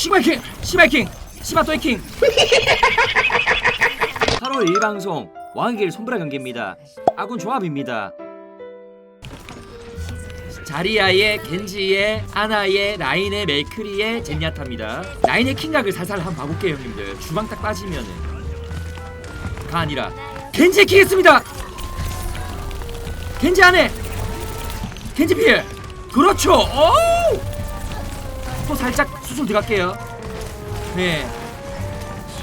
시바 또 해킹! 8월 1방송 왕길 손브라 경기입니다. 아군 조합입니다. 자리아의 겐지의 아나의 라인의 메크리의 젠야타입니다. 라인의 킹각을 살살 한번 봐볼게요 형님들. 주방 딱 빠지면은. 가 아니라. 겐지 킹했습니다! 겐지 안에! 겐지 필! 그렇죠! 오우 또 살짝 수술 들어갈게요. 네.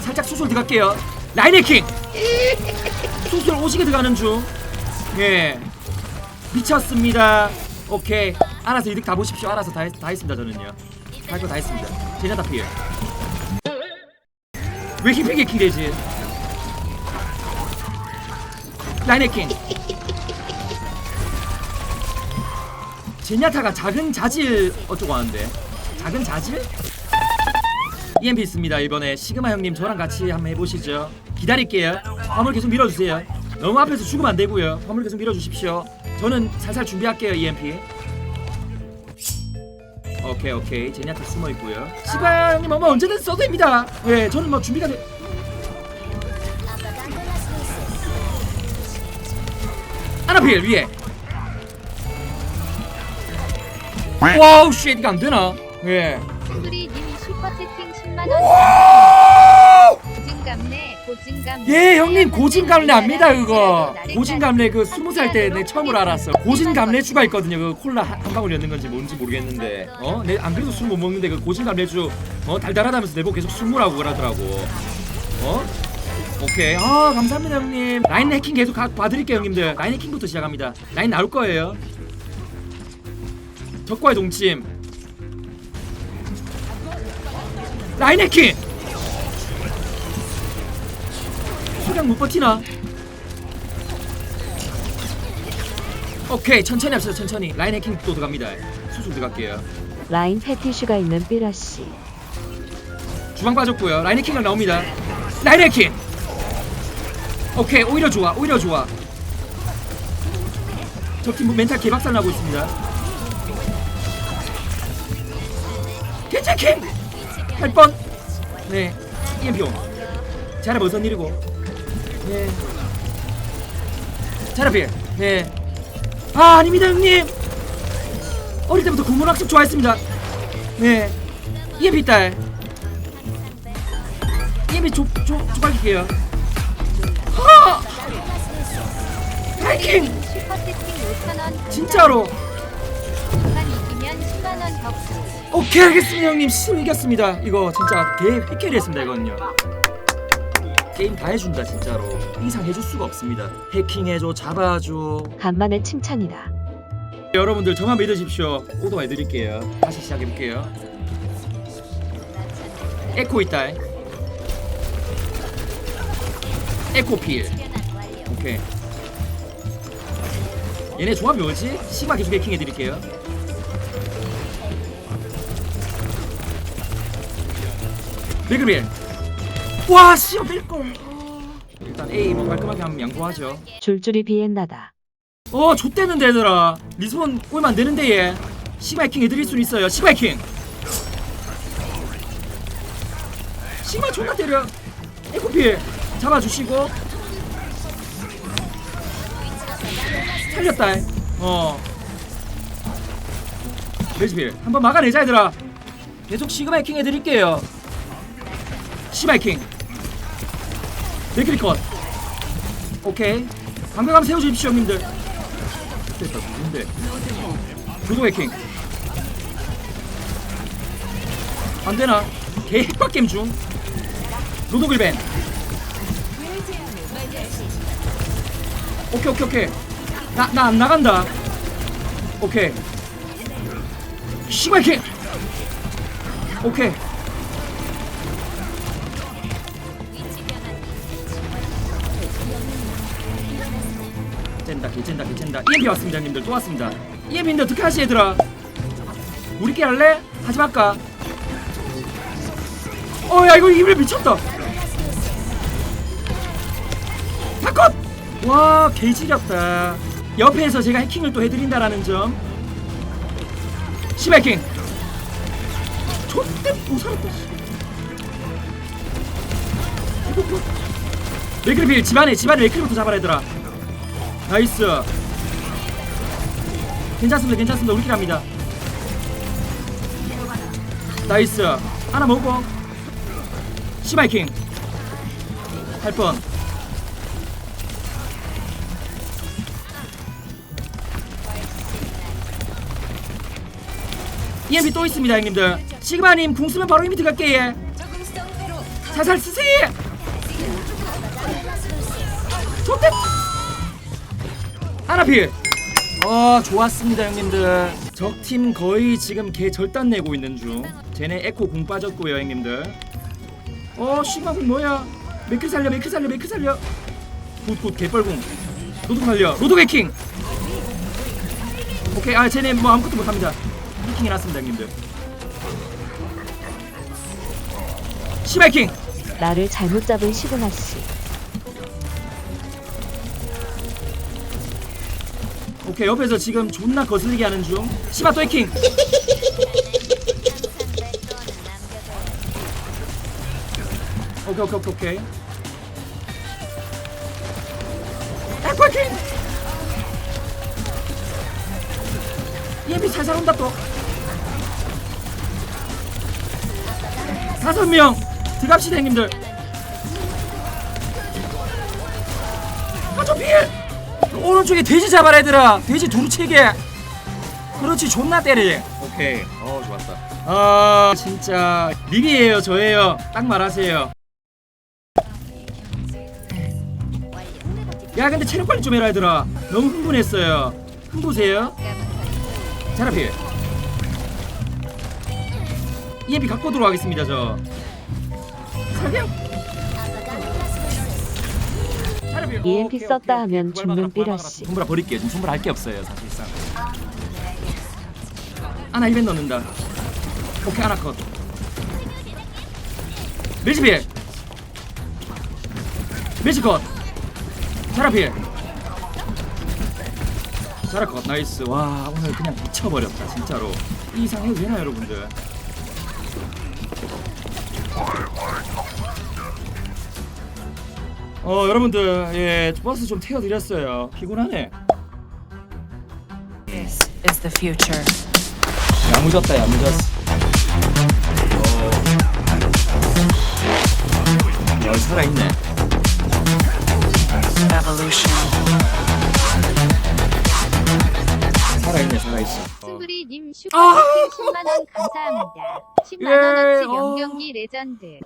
살짝 수술 들어갈게요. 라인 해킹 수술 오시게 들어가는 중예 미쳤습니다. 오케이. 알아서 이득 다 보십시오. 알아서 다, 했, 다 했습니다 저는요. 할 거 다 했습니다. 제냐 다 피해. 왜 힘들게 킹되지? 라인 해킹 제냐타가 작은 자질 어쩌고 하는데 작은 자질? EMP 있습니다 이번에. 시그마 형님 저랑 같이 한번 해보시죠. 기다릴게요. 화물 계속 밀어주세요. 너무 앞에서 죽으면 안되고요. 화물 계속 밀어주십시오. 저는 살살 준비할게요 EMP 오케이 오케이. 제냐타 숨어있고요. 시그마 형님 어머 언제든 써도 됩니다. 예 저는 뭐 준비가 돼 아나필 위에. 와우 쉣 이거 안되나 예. 수리님 슈퍼채팅 10만 원. 고진감래 고진감래. 예 형님 고진감래 압니다 그거. 고진감래 그 스무 살때 내 처음으로 알았어 고진감래주가 있거든요. 그 콜라 한, 한 방울 였는 건지 뭔지 모르겠는데. 어 내 안 그래도 술 못 먹는데 그 고진감래주 어? 달달하다면서 내보고 계속 술 먹으라고 그러더라고. 어? 오케이. 아 감사합니다 형님. 라인 해킹 계속 가, 봐드릴게요 형님들. 라인 해킹부터 시작합니다. 라인 나올 거예요. 적과의 동침 라인 해킹 수량 못 버티나? 오케이 천천히 합시다 천천히. 라인 해킹 또 들어갑니다. 수술 들어갈게요. 라인 패티슈가 있는 삐라씨. 주방 빠졌고요. 라인 해킹을 나옵니다. 라인 해킹 오케이 오히려 좋아 오히려 좋아. 적팀 멘탈 개박살 나고 있습니다. 괜찮킹 할 뻔? 네. EMP 온 자라 무슨 일이고? 네. 자라 필. 네 아 아닙니다 형님. 어릴 때부터 국문학습 좋아했습니다. 네. EMP 딸. EMP 조, 조, 조박일게요. 하! 하이킹! 슈퍼채팅 5천원 진짜로 오케이 알겠습니다. 형님 신 이겼습니다. 이거 진짜 개 핵캐리 했습니다 이거는요. 게임 다 해준다 진짜로. 이상 해줄 수가 없습니다. 해킹해줘 잡아줘. 간만에 칭찬이다. 여러분들 저만 믿으십시오. 오도 많이 드릴게요. 다시 시작해볼게요. 에코 있다. 에코 필. 오케이. 얘네 조합이 뭐지? 시마 계속 해킹해드릴게요. 리그빌 와 씨어 뺄걸 일단 A 뭐 깔끔하게 한번 양보하죠. 줄줄이 비엔나다. 어 좆대는데 얘들아. 리스폰 꼬이면 안 되는데 얘. 시마 해킹 해드릴 수는 있어요. 시마 해킹. 시마 존나 때려. 에코필 잡아주시고. 살렸다 어. 레지필 한번 막아내자 얘들아. 계속 시그마 해킹 해드릴게요 시마 해킹. 네크리 컷. 오케이. 방금 세워주십시오 형님들. 됐다 누군데 교도 해킹. 안되나? 개 핵박겜 중. 로도글벤 오케이 오케이 오케이. 나 나 안 나간다. 오케이. 시발킹. 오케이 쨘다 개쨘다 개쨘다. EMP 왔습니다 형님들. 또 왔습니다. EMP인데 어떻게 하시 얘들아? 우리끼리 할래? 하지 말까? 어야 이거 이블 미쳤다. 다컷! 와 개지렸다. 옆에서 제가 해킹을 또 해드린다라는 점. 시베킹. 존대 못 살았다 씨. 맥크리필 집안에 집안에 맥크리부터 잡아라 얘들아 나이스. 괜찮습니다 괜찮습니다. 우리끼리 합니다. 나이스. 하나 먹고. 시마이킹. 8번 EMP 또 있습니다 형님들. 시그마님 궁 쓰면 바로 EMP 들어갈게 예. 살살 쓰세요. 좋대 하나필 어 좋았습니다 형님들. 적팀 거의 지금 개 절단 내고 있는 중. 쟤네 에코 공 빠졌고요 형님들. 어 시그마 공 뭐야? 메크 살려 메크 살려 메크 살려. 굿굿 개뻘궁. 로드 살려. 로드 해킹. 오케이 아 쟤네 뭐 아무것도 못합니다. 해킹 해놨습니다 형님들. 시마이킹. 나를 잘못 잡은 시그마 씨. 오케이 옆에서 지금 존나 거슬리게 하는 중. 또 해킹. 오케이 오케이 오케이 오케이. 에코 해킹! EMP 살살 온다 또. 다섯 명. 들어갑시다 형님들. 아저 피해 오른쪽에 돼지 잡아라 얘들아. 돼지 두루치게. 그렇지 존나 때리. 오케이. 어 좋았다. 아 진짜. 립이에요 저예요. 딱 말하세요. 야 근데 체력 관리 좀 해라 얘들아. 너무 흥분했어요. 흥보세요? 자라필 EMP 갖고 들어가겠습니다 저. 사냥 EMP 썼다 하면. 죽는 구할 삐라 막아라, 씨. 손브라. 버릴게요 지금 손브라. 할 게 없어요 사실상 하나 1벤 넣는다. 오케이 하나 컷. 밀치필 밀치 컷. 자라필 자라 컷. 나이스. 와 오늘 그냥 미쳐버렸다 진짜로. 이 이상 해도 되나 여러분들 어 여러분들 예 버스 좀 태워드렸어요 피곤하네 This is the future. 야무졌다 야무졌어 어. 야 살아있네 Evolution. 살아있네 살아있어 승부리님 아! 슈퍼채팅 10만원 감사합니다. 10만원어치 예, 어. 명경기 레전드.